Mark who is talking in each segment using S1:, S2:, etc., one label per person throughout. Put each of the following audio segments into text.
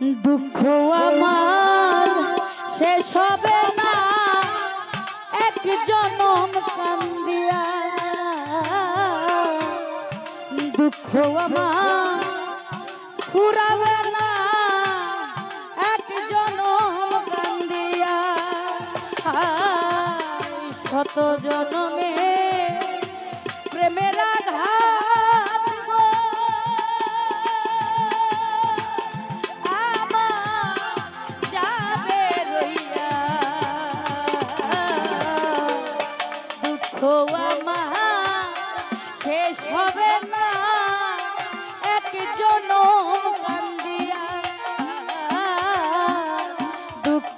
S1: দুঃখ আমার, শেষ হবে না। এক জনম কান্দিয়া। দুঃখ আমার, ফুরাবে না। এক জনম কান্দিয়া। শত জনমে শেষ হবে না। এক জনম কান্দিয়া। দুঃখ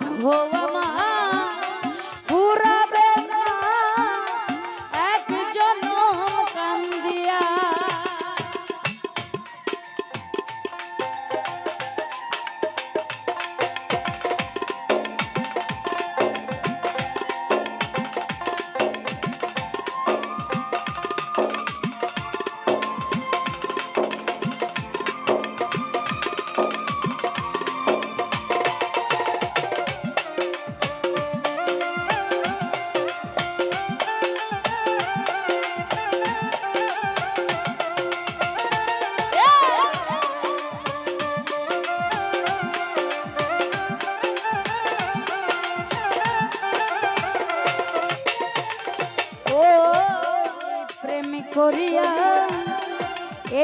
S1: করিয়া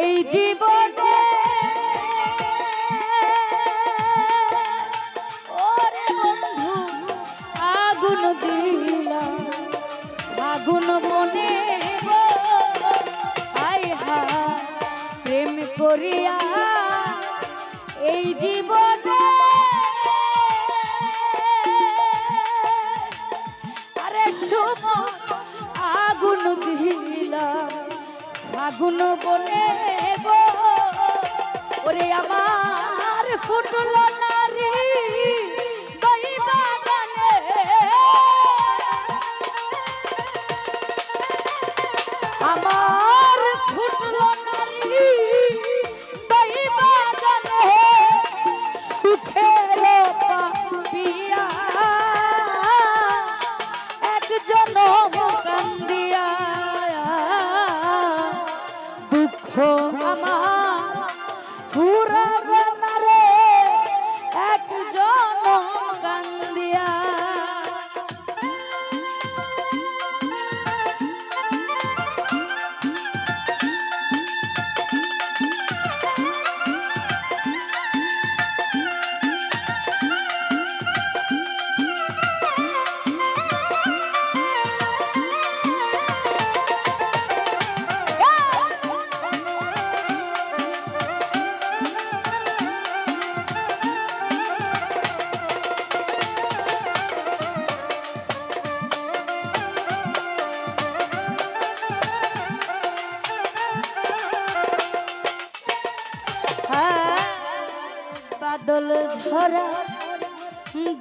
S1: এই জীবনে ওরে বন্ধু, আগুন দিলা, আগুন গো হাই হা প্রেম করিয়া এই জীবনে আরে শুভ আগুন বলে গো। ওরে আমার ফুটল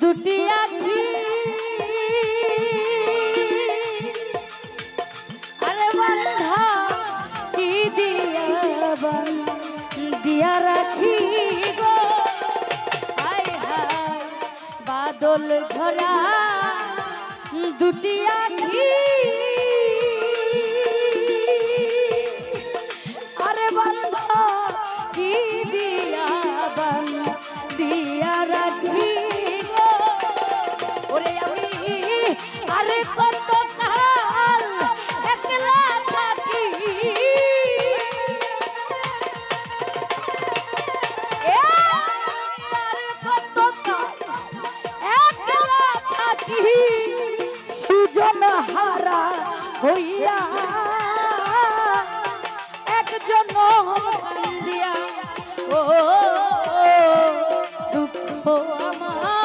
S1: দুটি আখি। আরে বন্ধা, কি দিয়া বান দিয়া রাখি গো? হাই হাই বাদল ঝরা দুটি আখি। Oh, amar.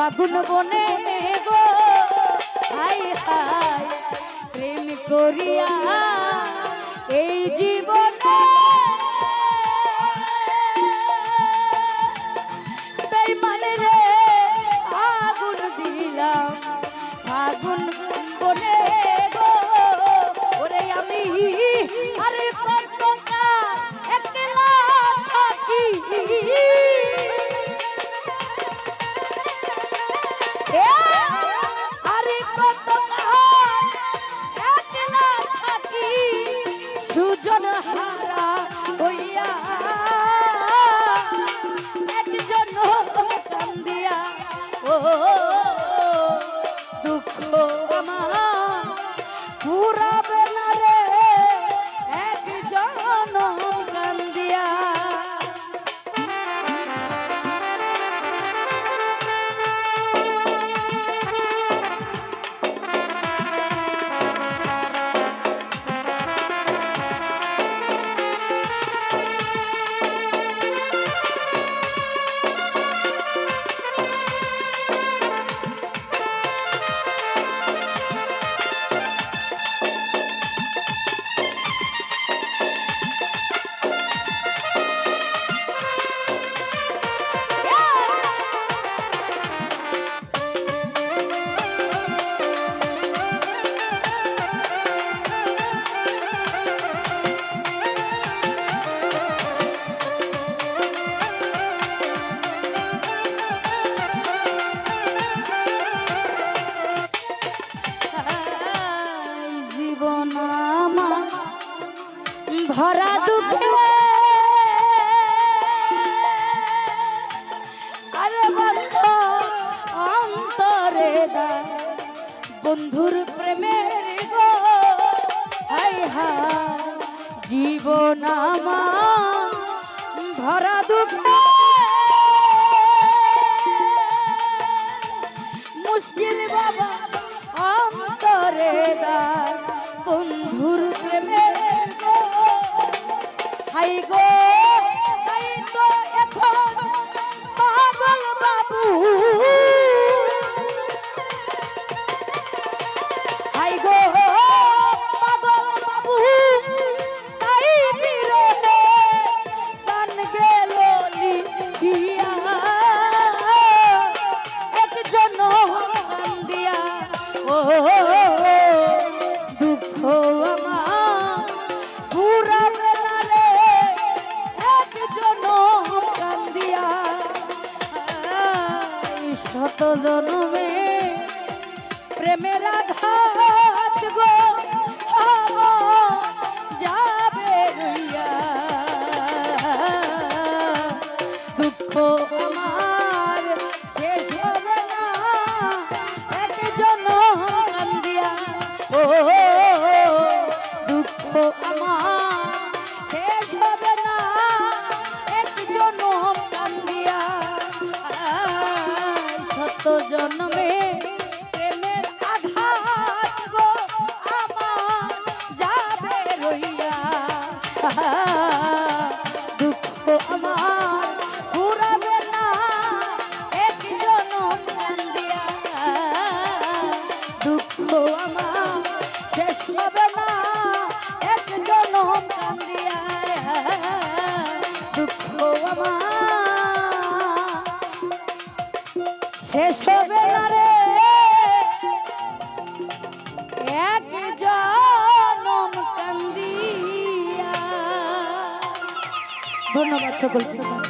S1: ফাগুন বনে গো। হাই হাই প্রেম করিয়া এই জীবনে মুশকিল বাবা অন্তরে দার বন্ধুর প্রেমের high go I don't know. 我六十